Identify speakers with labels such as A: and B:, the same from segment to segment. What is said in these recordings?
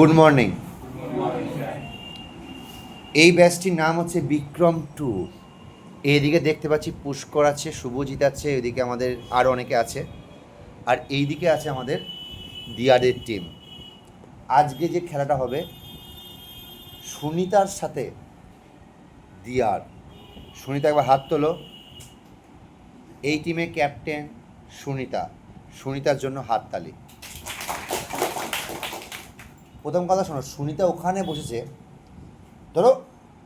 A: Good morning এই ব্যাচটির নাম হচ্ছে বিক্রম টু। এইদিকে দেখতে পাচ্ছি পুষ্কর আছে, শুভজিৎ আছে, এদিকে আমাদের আরও অনেকে আছে। আর এইদিকে আছে আমাদের দিয়াদের টিম আজকে যে খেলাটা হবে, সুনিতার সাথে দিয়ার। সুনিতা একবার হাত তোলো। এই টিমে ক্যাপ্টেন সুনিতা। সুনিতার জন্য হাততালি। প্রথম কথা শোনো, সুনিতা ওখানে বসেছে। ধরো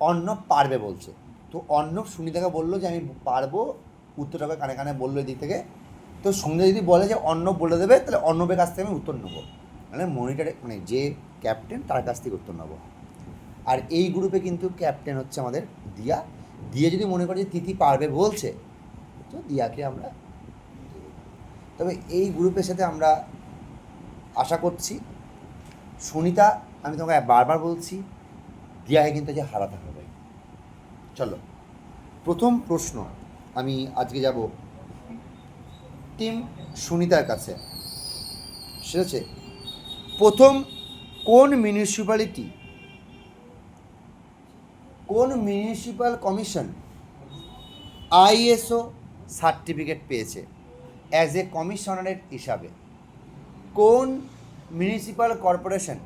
A: অর্ণব পারবে বলছে। তো অর্ণব সুনিতাকে বলল যে, আমি পারব। উত্তরটাকে কানে কানে বলল এদিক থেকে। তো সুনিতা যদি বলে যে অর্ণব বলে দেবে, তাহলে অর্ণবের কাছ থেকে আমি উত্তর নেব। মানে মনিটারে মানে যে ক্যাপ্টেন, তার কাছ থেকে উত্তর নেব। আর এই গ্রুপে কিন্তু ক্যাপ্টেন হচ্ছে আমাদের দিয়া। দিয়ে যদি মনে করে যে তিথি পারবে বলছে, তো দিয়াকে আমরা তবে এই গ্রুপের সাথে আমরা আশা করছি সুনিতা, আমি তোমাকে বারবার বলছি দিয়াকে কিন্তু যে হারাতে হবে। চলো, প্রথম প্রশ্ন, আমি আজকে যাব টিম সুনিতার কাছে। ঠিক আছে প্রথম কোন মিউনিসিপ্যালিটি কোন মিউনিসিপ্যাল কমিশন আইএসও সার্টিফিকেট পেয়েছে অ্যাজ এ কমিশনারের হিসাবে? কোন মিউনিসিপ্যাল কর্পোরেশন,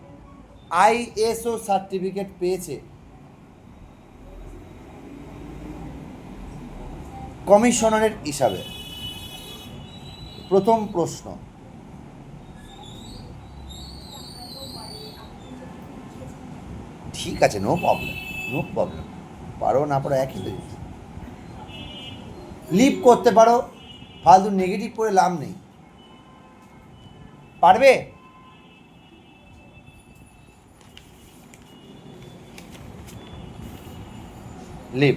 A: আইএসও সার্টিফিকেট পেয়েছে। কমিশনারের হিসাবে। প্রথম প্রশ্ন। ঠিক আছে নো প্রবলেম নো প্রবলেম পারো না, পারো, একই তো লিভ করতে পারো, ফালতু নেগেটিভ করে লাভ নেই। পারবে? লিভ।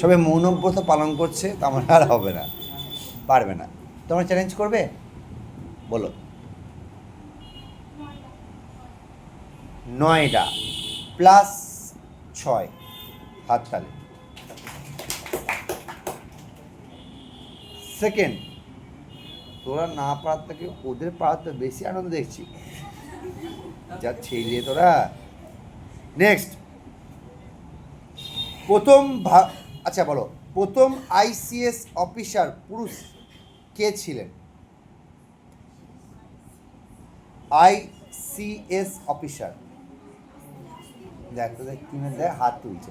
A: সবে মৌনব্রত পালন করছে, তো আমার আর হবে না, পারবে না। তোমরা চ্যালেঞ্জ করবে? বলো। নয়টা প্লাস ছয় হাত হাততালি। সেকেন্ড তোরা না পারার থেকে ওদের পাড়ার তো বেশি আনন্দ দেখছি। যা ছেলে তোরা। নেক্সট প্রথম আচ্ছা বলো, প্রথম আইসিএস অফিসার পুরুষ কে ছিলেন? আইসিএস অফিসার দেখ দেখ টিমের দেয় হাত তুলছে।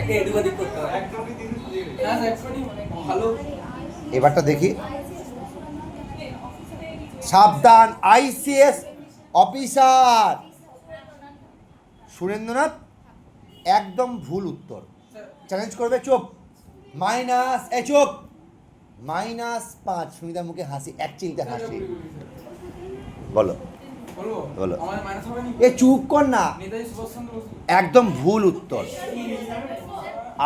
B: একটা এদিক ওদিক করতে হবে
A: এবারটা দেখি। সাবধান আইসিএস অফিসার। সুরেন্দ্রনাথ একদম ভুল উত্তর। চ্যালেঞ্জ করবে চোপ। মাইনাস এ চোপ। মাইনাস পাঁচ। সুনিতার মুখে হাসি এক চিলতে হাসি। বলো। বলো। এ চুপ কর না। একদম ভুল উত্তর।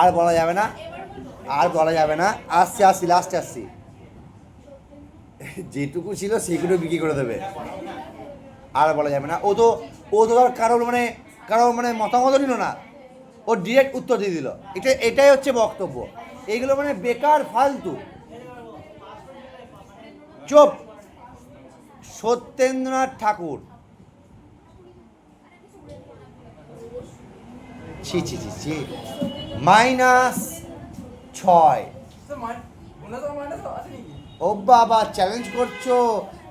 A: আর বলা যাবে না। আর বলা যাবে না। আসছে, আসছি লাস্টে আসছি। যেটুকু ছিল সেগুলো বিক্রি করে দেবে। আর বলা যাবে না। ও তো ও তো আর কারোর মানে কারোর মানে মতামত নিল না। ও ডিরেক্ট উত্তর দিয়ে দিল। এটা, এটাই হচ্ছে বক্তব্য। এইগুলো মানে বেকার, ফালতু। চুপ। সত্যেন্দ্রনাথ ঠাকুর। ছি ছি ছি ছি। মাইনাস ছয়। ও বাবা চ্যালেঞ্জ করছ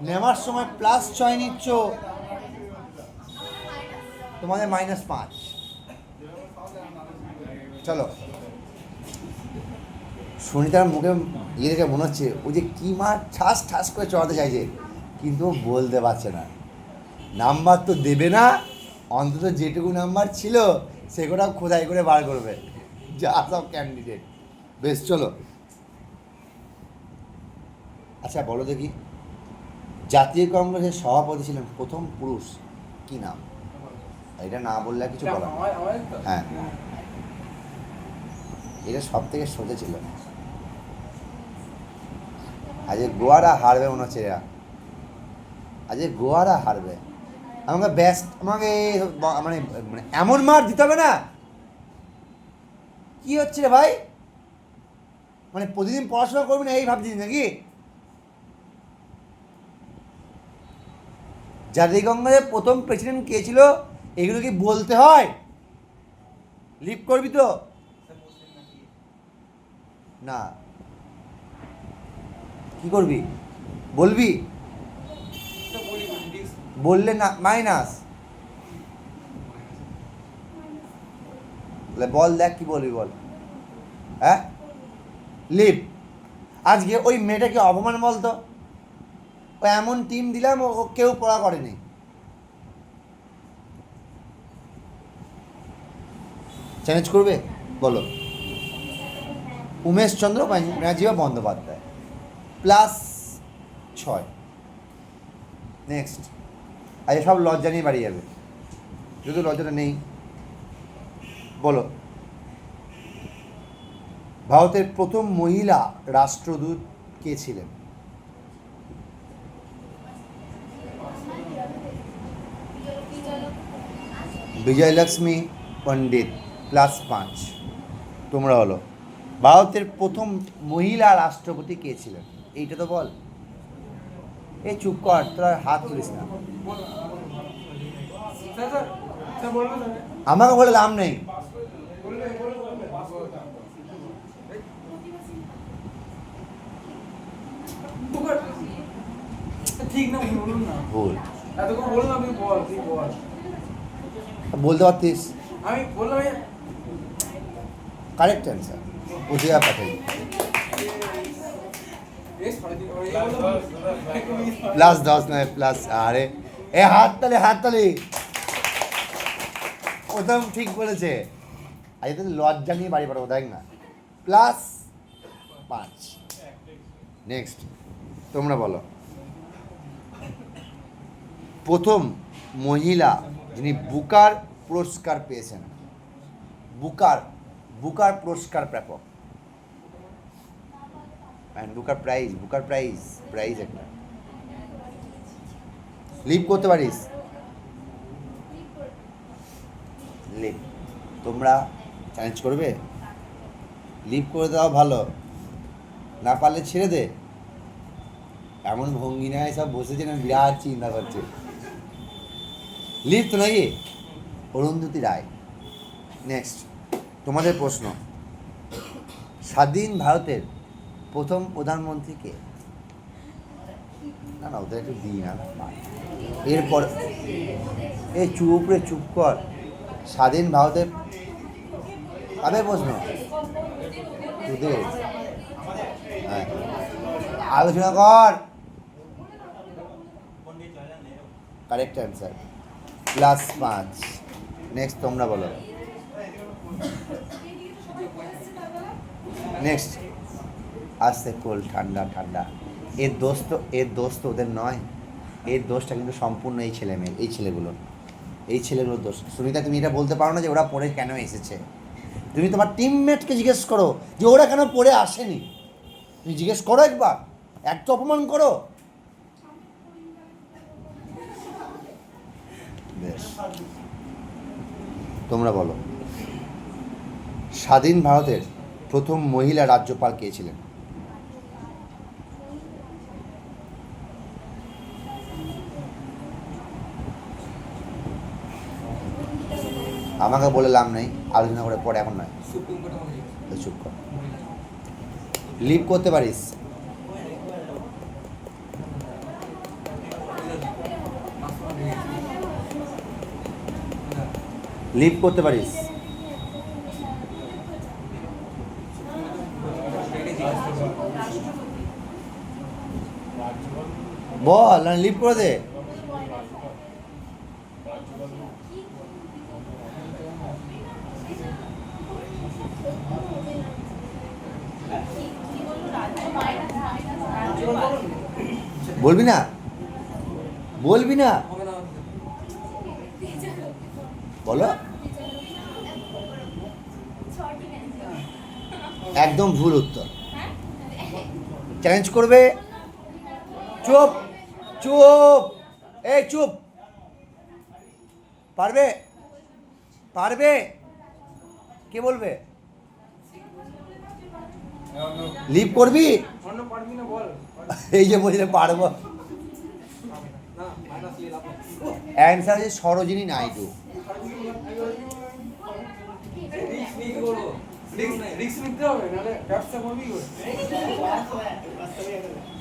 A: নেওয়ার সময় প্লাস ছয় নিচ্ছ। তোমাদের মাইনাস পাঁচ। চলো। সুনিতার মুখে ইয়ে দেখে মনে হচ্ছে ও যে কী মার ঠাস ঠাস করে চড়াতে চাইছে কিন্তু বলতে পারছে না। নাম্বার তো দেবে না অন্তত যেটুকু নাম্বার ছিল সেগুলো খোদাই করে বার করবে? যা সব ক্যান্ডিডেট বেশ চলো। আচ্ছা বলো দেখি। জাতীয় কংগ্রেসের সভাপতি ছিলেন প্রথম পুরুষ কি নাম? এটা না বললে কিছু
B: তো।
A: হ্যাঁ। এটা সব থেকে সোজা ছিল। আজকে গোয়ারা হারবে মনে হচ্ছে এরা। আজকে গোয়ারা হারবে। আমাকে ব্যস্ত আমাকে মানে মানে এমন মার দিতে হবে না। কি হচ্ছে রে ভাই? মানে প্রতিদিন পড়াশোনা করবি না এই ভাবছিস নাকি? জাতিগঙ্গার প্রথম প্রেসিডেন্ট কে ছিল, এগুলো কি বলতে হয়? লিভ করবি তো? না। কি করবি? বলবি? বললে না মাইনাস বল দেখ কি বলবি বল। হ্যাঁ? লিভ। আজকে ওই মেয়েটাকে অপমান বলতো। ও এমন টিম দিলাম, ও কেউ পড়া করেনি। চ্যালেঞ্জ করবে? বলো। উমেশ চন্দ্র রাজীবা বন্দ্যোপাধ্যায়। প্লাস ছয়। নেক্সট আজ সব লজ্জা নিয়ে বাড়ি যাবে। যদি লজ্জাটা নেই। বলো। ভারতের প্রথম মহিলা রাষ্ট্রদূত কে ছিলেন? বিজয়লক্ষ্মী পণ্ডিত প্লাস পাঁচ। তোমরা হলো। ভারতের প্রথম মহিলা রাষ্ট্রপতি কে ছিলেন? এইটা তো বল। এ চুপ কর তোরা হাত তুলিস না। আমাকে বলে লাভ নেই।
B: ঠিক না বলুন না।
A: ভুল।
B: এতক্ষণ বললাম আপনি বল তুই বল।
A: বলতে পারতিস?
B: আমি বললাম
A: কারেক্ট অ্যান্সার উদয়া প্লাস দশ নয় প্লাস আরে। এ হাত তালে হাত তালে। প্রথম ঠিক বলেছে। আজ তো লজ্জা নিয়ে বাড়ি পাঠাবো দেখ না। প্লাস পাঁচ। নেক্সট তোমরা বলো। প্রথম মহিলা যিনি বুকার পুরস্কার পেয়েছেন। বুকার বুকার পুরস্কার প্রাপক। And Booker prize Booker prize prize একটা। লিভ করতে পারিস? লিভ। তোমরা চ্যালেঞ্জ করবে? লিভ করে দেওয়া ভালো। না পারলে ছেড়ে দে। এমন ভঙ্গি নেয় সব বসেছে না বিরাট চিন্তা করছে। লিভ তো নাকি? অরুন্ধতী রায়। নেক্সট তোমাদের প্রশ্ন। স্বাধীন ভারতের প্রথম প্রধানমন্ত্রী কে? না না, ওদের একটু দিই না এরপর এই চুপ রে, চুপ কর। স্বাধীন ভারতের আবে প্রশ্ন। তোদের। হ্যাঁ। আলোচনা কর। কারেক্ট অ্যান্সার প্লাস পাঁচ। নেক্সট তোমরা বলো। নেক্সট আসতে কোল ঠান্ডা ঠান্ডা। এর দোষ তো, এর দোষ তো ওদের নয়। এর দোষটা কিন্তু সম্পূর্ণ এই ছেলে মেয়ে, এই ছেলেগুলোর এই ছেলেগুলোর দোষ। সুনিতা, তুমি এটা বলতে পারো না যে ওরা পড়ে কেন এসেছে? তুমি তোমার টিমমেটকে জিজ্ঞেস করো যে ওরা কেন পড়ে আসেনি? তুমি জিজ্ঞেস করো একবার। এক অপমান করো। বেশ। তোমরা বলো। স্বাধীন ভারতের প্রথম মহিলা রাজ্যপাল কে ছিলেন? আমাকে বলে লাভ নেই আলোচনা করে পরে এখন নয়। চুপ কর। লিভ করতে পারিস। লিভ করতে পারিস। বল লিভ করে দে। বলবি না? বলবি না? বলো। একদম ভুল উত্তর চ্যালেঞ্জ করবে চুপ চুপ এই চুপ পারবে পারবে কে বলবে লিভ করবি এই যে বলছিলে পারব অ্যান্সার হচ্ছে সরোজিনী নাইডু
B: রিক্স নিয়ে কি করব রিক্স রিক্স নিতে হবে নাহলে ব্যবসা করবি কি করে?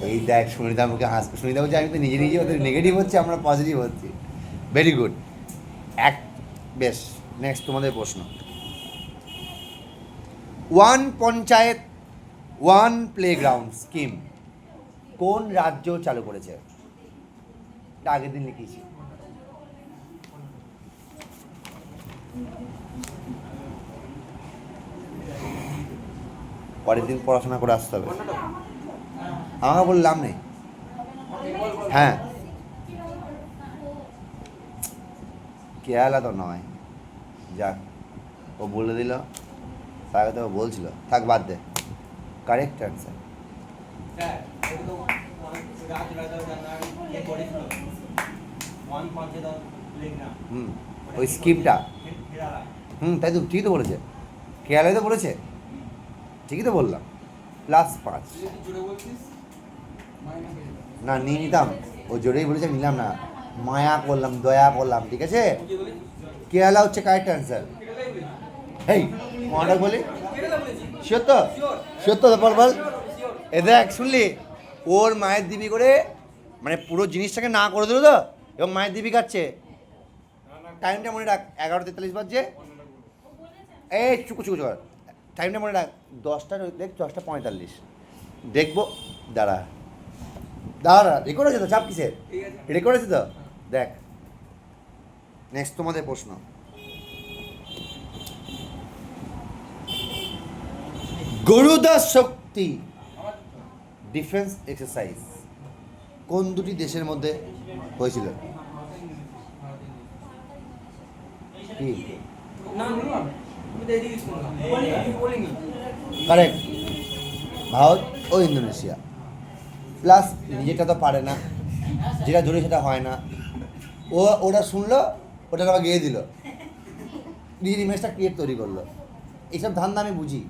A: এই দেখ, সুনিতা মুখে হাস সুনিতা বলছে, আমি তো নিজে নিজে ওদের নেগেটিভ হচ্ছে, আমরা পজিটিভ হচ্ছি। ভেরি গুড এক, বেশ নেক্সট তোমাদের প্রশ্ন। One panchayat, one playground scheme কোন রাজ্য চালু করেছে? আগের দিন লিখিয়েছি। পরের দিন পড়াশোনা করে আসতে হবে। আমাকে বললাম নেই। হ্যাঁ। কেরালা তো নয়। যাক, ও বলে দিল। তাকে তো বলছিল। থাক, বাদ দে। কারেক্ট
C: লেখনা
A: হুম, ওই
C: ফেরালা
A: হুম, তাই তো ঠিকই তো বলেছে। কেরালায় তো বলেছে ঠিকই তো বললাম। প্লাস পাঁচ। না নিয়ে নিতাম। ও জোরেই বলেছে, নিলাম না। মায়া করলাম, দয়া করলাম, ঠিক আছে? কেরালা হচ্ছে কারেক্ট অ্যান্সার হেই কটা বলি? সত্য? সত্য বল বল। এ দেখ, শুনলি? ওর মায়ের দিবি করে মানে পুরো জিনিসটাকে না করে দিল তো, এবং মায়ের দিবি খাচ্ছে টাইমটা মনে রাখ এগারো তেতাল্লিশ বাজছে। এই চুকু চুকু চুকু টাইমটা মনে রাখ দশটা দেখ দশটা পঁয়তাল্লিশ। দেখব দাঁড়া। দাঁড়া রেকর্ড আছে তো? চাপ কিসের? রেকর্ড আছে। তো? দেখ। নেক্সট তোমাদের প্রশ্ন। গরুদাস শক্তি ডিফেন্স এক্সারসাইজ কোন দুটি দেশের মধ্যে হয়েছিল? কি কারেক্ট ভারত ও ইন্দোনেশিয়া। প্লাস নিজেটা তো পারে না। যেটা ধরে সেটা হয় না। ও ওটা শুনলো, ওটা আবার গিয়ে দিল। নিজের ইমেজটা ক্রিয়েট তৈরি করল। এইসব ধান্দা আমি বুঝি।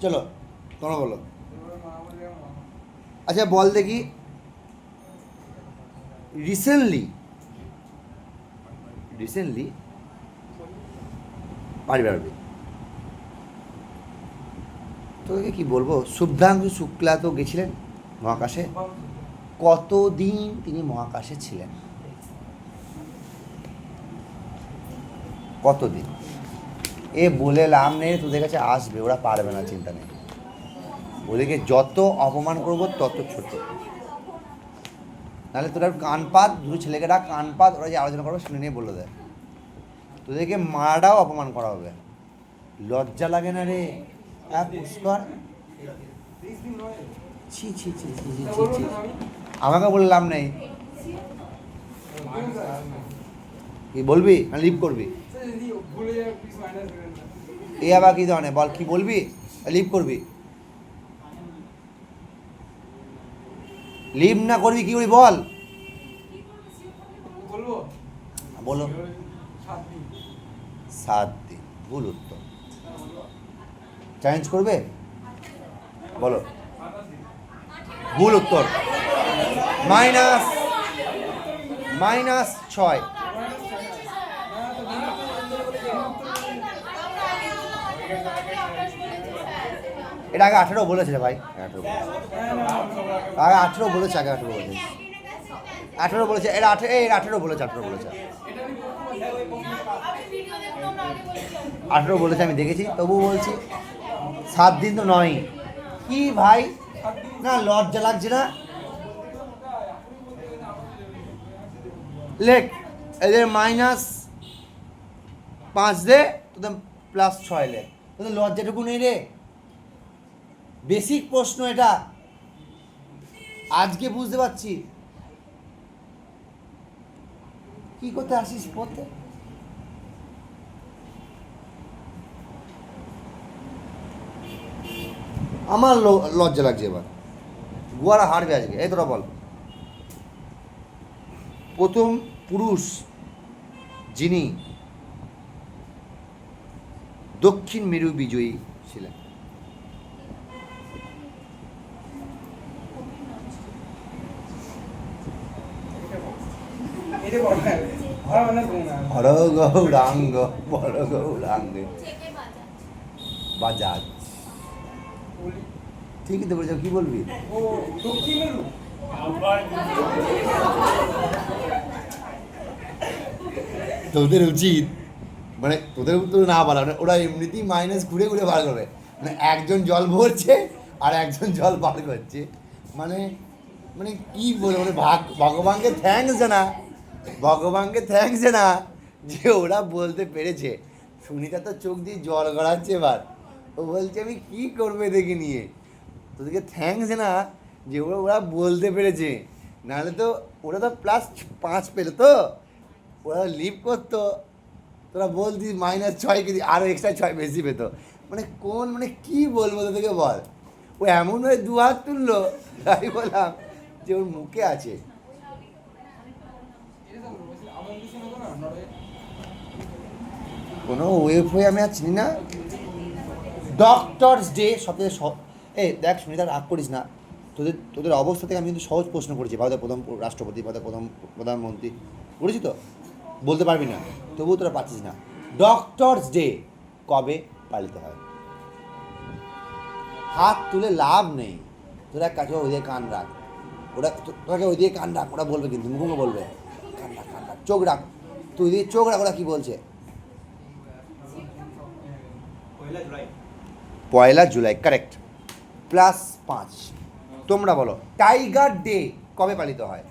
A: চলো, তোমরা বলো। আচ্ছা বল দেখি। রিসেন্টলি রিসেন্টলি পারবি পারবি তোকে কি বলব? শুভ্রাংশু শুক্লা তো গেছিলেন মহাকাশে। কতদিন তিনি মহাকাশে ছিলেন? কতদিন? এ বলে লাভ নেই, তোদের কাছে আসবে, ওরা পারবে না চিন্তা নেই। ওদেরকে যত অপমান করব, তত ছোট। নাহলে তোরা কান পাত, দুটো ছেলেকে ডাক, কান পাত, ওরা যে আলোচনা করবে, শুনে নিয়ে বলে দেয়। তোদেরকে মারাটাও অপমান করা হবে। লজ্জা লাগে না রে। আমাকে বললাম নেই। কি বলবি না লিভ করবি? এই আবার কি ধরনের? বল, কি বলবি? লিভ করবি? লিভ না করবি কি করবি বল? বলো।
B: সাত দিন।
A: ভুল উত্তর। চ্যালেঞ্জ করবে? বলো। ভুল উত্তর। মাইনাস মাইনাস ছয়। এটা আগে আঠেরো বলেছে ভাই। আঠেরো আগে আঠেরো বলেছে আগে আঠেরো বলেছে। আঠেরো বলেছে এর আঠেরো এর আঠেরো বলেছে আঠেরো বলেছে। আঠেরো বলেছে আমি দেখেছি তবুও বলছি। সাত দিন তো নয়। কি ভাই? না, লজ্জা লাগছে না? লেখ, এদের মাইনাস পাঁচ দে, তোদের প্লাস ছয় লে তোদের লজ্জাটুকু নেই রে। বেসিক প্রশ্ন এটা। আজকে বুঝতে পারছি। কি করতে আসিস পড়তে? আমার লজ্জা লাগছে এবার। গোয়ারা হারবে আজকে এই তোরা বল। প্রথম পুরুষ যিনি দক্ষিণ মেরু বিজয়ী ছিলেন। হর গৌরাঙ্গ বড় গৌরাঙ্গ বাজাজ ঠিকই তো বলেছ কি বলবি?
B: ও
A: তোদের উচিত মানে তোদের উত্তর না বলা মানে ওরা এমনিতেই মাইনাস ঘুরে ঘুরে বার করবে। মানে একজন জল ভরছে আর একজন জল বার করছে। মানে মানে কি বলব মানে ভাগ ভগবানকে থ্যাঙ্কস জানা ভগবানকে থ্যাঙ্কস জানা যে ওরা বলতে পেরেছে। সুনিতা তো চোখ দিয়ে জল গড়াচ্ছে এবার। ও বলছে আমি কি করবে দেখে নিয়ে? তোদেরকে থ্যাঙ্কস না যে ওরা ওরা বলতে পেরেছে। নাহলে তো ওরা তো প্লাস পাঁচ পেল তো। ওরা লিভ করতো। তোরা বলতি মাইনাস ছয় কেজি আরও এক্সট্রা ছয় বেশি পেতো। মানে কোন মানে কি বলব তোদেরকে বল? ও এমন হয়ে দু হাত তুললো, তাই বললাম যে ওর মুখে আছে। কোনো ওয়েব হয়ে আমি আর চিনি না। ডক্টরস ডে সবথেকে সব এই দেখ সুনিতা রাগ করিস না। তোদের তোদের অবস্থা থেকে আমি কিন্তু সহজ প্রশ্ন করেছি ভারতের প্রথম রাষ্ট্রপতি ভারতের প্রথম প্রধানমন্ত্রী। করেছি তো? বলতে পারবি না। তবুও তোরা পাচ্ছিস না। ডক্টরস ডে কবে পালিত হয়? হাত তুলে লাভ নেই। তোরা এক কাছে ওই দিয়ে কান রাখ। ওরা তো- তোরাকে ওই দিয়ে কান রাখ ওরা বলবে কিন্তু মুখে বলবে। কান রাখ কান রাখ চোখ রাখ। তুই দিয়ে চোখ রাখ ওরা কী বলছে?
C: পয়লা জুলাই।
A: কারেক্ট প্লাস পাঁচ। তোমরা বলো, টাইগার ডে কবে পালিত হয়?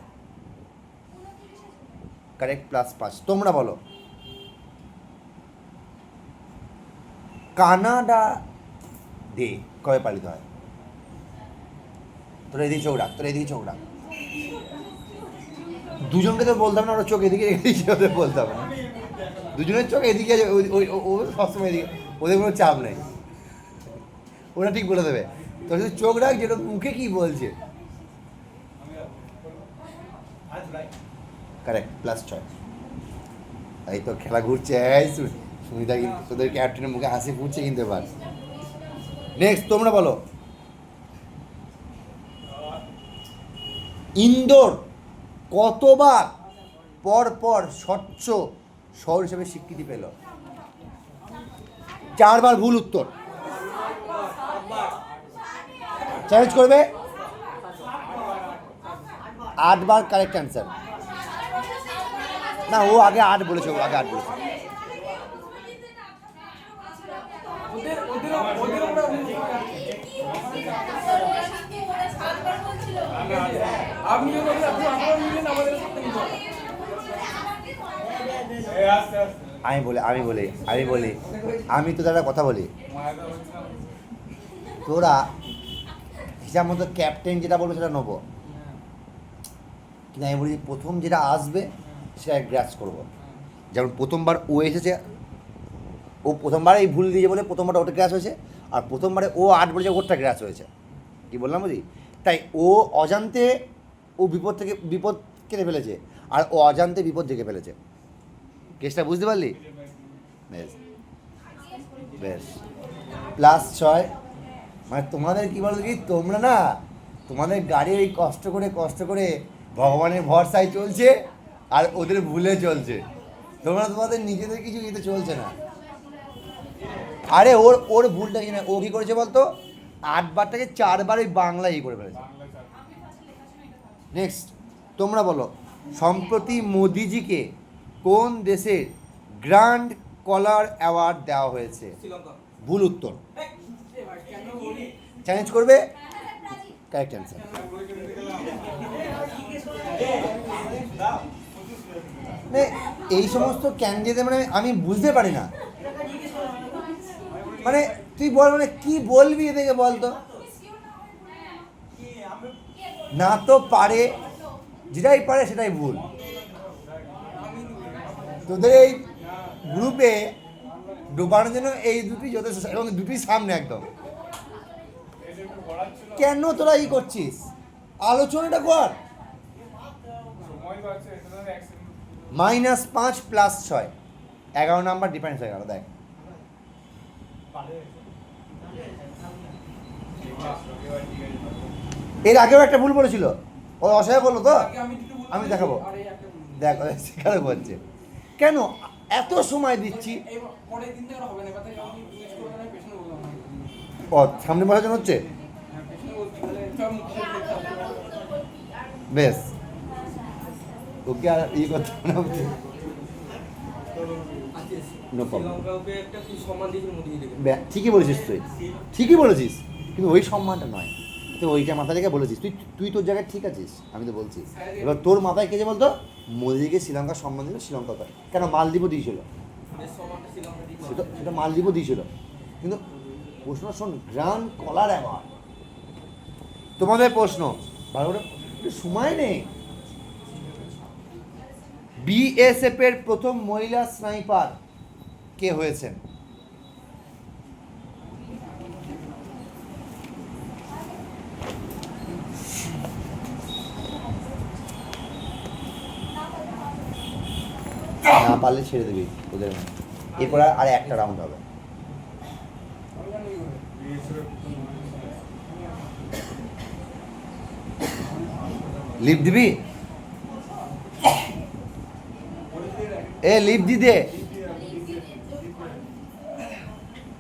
A: কারেক্ট প্লাস পাঁচ। তোমরা বলো। কানাডা ডে কবে পালিত হয়? তোরা এদিকে চোখ রাখ, তোরা এদিকে চোখ রাখ। দুজনকে তো বলতাম না, ওরা চোখ এদিকে এদিকে ওদের বলতাম না। দুজনের চোখ এদিকে ও সবসময় এদিকে ওদের কোনো চাপ নেই। ওরা ঠিক বলে দেবে। তোর শুধু চোখ রাখ যেটা মুখে কি বলছে। কারেক্ট প্লাস ছয়। এই তো খেলা ঘুরছে সুনিতা কিন্তু তোদের ক্যাপ্টেনের মুখে হাসি ফুটছে কিন্তু এবার। নেক্সট তোমরা বলো। ইন্দোর কতবার পর পর স্বচ্ছ শহর হিসেবে স্বীকৃতি পেল? চারবার ভুল উত্তর। চ্যালেঞ্জ করবে? আটবার কারেক্ট অ্যান্সার না, ও আগে আট বলেছে, ও আগে আট বলেছে। আমি বলি আমি বলি আমি বলি, আমি তো একটা কথা বলি। তোরা হিসাব মতো ক্যাপ্টেন যেটা বলবে সেটা নেব। কিন্তু আমি বলি প্রথম যেটা আসবে, সেটা গ্রাস করব। যেমন প্রথমবার ও এসেছে, ও প্রথমবার এই ভুল দিয়েছে বলে প্রথমবার ওটা গ্রাস হয়েছে, আর প্রথমবারে ও আট বলেছে ওরটা গ্রাস হয়েছে। কি বললাম বুঝি তাই ও অজান্তে ও বিপদ থেকে, বিপদ কেটে ফেলেছে, আর ও অজান্তে বিপদ ডেকে ফেলেছে। কেসটা বুঝতে পারলি? বেশ। বেশ। প্লাস ছয়। মানে তোমাদের কী বলো কি, তোমরা না তোমাদের গাড়ি ওই কষ্ট করে কষ্ট করে ভগবানের ভরসায় চলছে আর ওদের ভুলে চলছে। তোমরা তোমাদের নিজেদের কিছু ইতে চলছে না। আরে ওর ওর ভুলটা কি না ও কী করেছে বলতো? আটবারটাকে চারবার ওই বাংলা ই করে ফেলেছে। নেক্সট তোমরা বলো, সম্প্রতি মোদিজিকে কোন দেশের গ্র্যান্ড কলার অ্যাওয়ার্ড দেওয়া হয়েছে? ভুল উত্তর। চ্যালেঞ্জ করবে? কারেক্ট অ্যান্সার মানে এই সমস্ত ক্যান্ডিডেট মানে আমি বুঝতে পারি না। মানে তুই বল মানে কি বলবি এদেরকে বল তো? না তো পারে, যেটাই পারে সেটাই ভুল। তোদের এই গ্রুপে ডোবানোর জন্য এই দুটি যথেষ্ট, এবং দুটি সামনে একদম। কেন তোরা ই করছিস? আলোচনাটা কর। মাইনাস পাঁচ প্লাস ছয়। এগারো নাম্বার ডিফারেন্স হয়ে গেল দেখ। এর আগেও একটা ভুল বলেছিল। ও অসহায় বলল তো?
B: আমি
A: দেখাবো। দেখ সেখানে বলছে। কেন এত সময় দিচ্ছি? ও সামনে বসার জন্য হচ্ছে
B: হ্যাঁ, পেছনে বলছি তাহলে সব মুখ থেকে দেখতে হবে।
A: বেশ। ওকে আর ইয়ে করতে হবে ঠিকই বলেছিস তুই। ঠিকই বলেছিস। কিন্তু ওই সম্মানটা নয়। তুই ওইটা মাথা রেখে বলেছিস, তুই তুই তোর জায়গায় ঠিক আছিস, আমি তো বলছি। এবার তোর মাথায় কে যে বলতো? মোদিকে শ্রীলঙ্কার সম্মান দিল, শ্রীলঙ্কা পায় কেন? মালদ্বীপও দিয়েছিল। সেটা সেটা মালদ্বীপও দিয়েছিল। কিন্তু প্রশ্ন শোন গ্রান্ড কলার অ্যাওয়ার্ড। তোমাদের প্রশ্ন। সময় নেই। বিএসএফ এর প্রথম মহিলা স্নাইপার কে হয়েছেন? না পারলে ছেড়ে দিবি, ওদের এরপর আর একটা রাউন্ড হবে
B: আমি জানি কি করে।
A: লিভ দিবি? এ লিভ দি দে।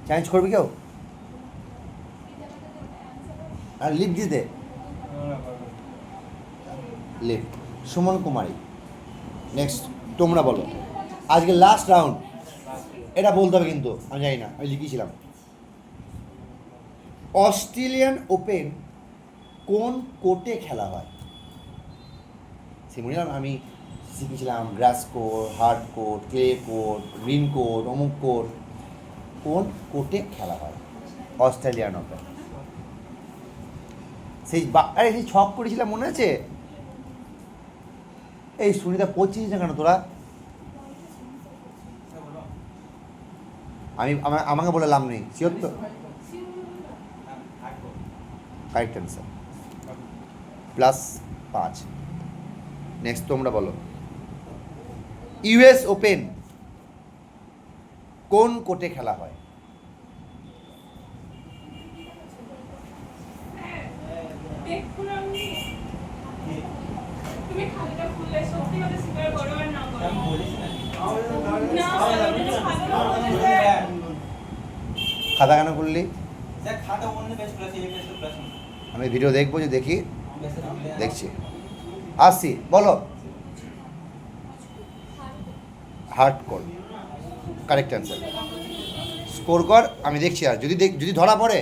A: চেঞ্জ করবি কেউ? আর লিভ দি দে। লিভ সুমন কুমারী। নেক্সট তোমরা বলো। আজকে লাস্ট রাউন্ড এটা বলতে হবে কিন্তু, আমি জানি না, আমি লিখিয়েছিলাম অস্ট্রেলিয়ান ওপেন কোন কোর্টে খেলা হয়? শিখেছিলাম আমি শিখেছিলাম grass court hard court clay court Rin court অমুক কোর্ট কোন কোর্টে খেলা হয়? অস্ট্রেলিয়ান ওপেন সেই আরে সেই ছক করেছিলাম মনে আছে? এই সুনিতা পড়ছিস না কেন তোরা? আমি আমা- আমাকে বলে লাভ নেই। শিওর তো? কারেক্ট অ্যান্সার প্লাস পাঁচ। নেক্সট তোমরা বলো। ইউএস ওপেন কোন কোর্টে খেলা হয়? খাতা কেন করলি আমি ভিডিও দেখব যে দেখি। দেখছি। আসছি বলো। Hard court correct answer score কর, আমি দেখছি আর। যদি যদি ধরা পড়ে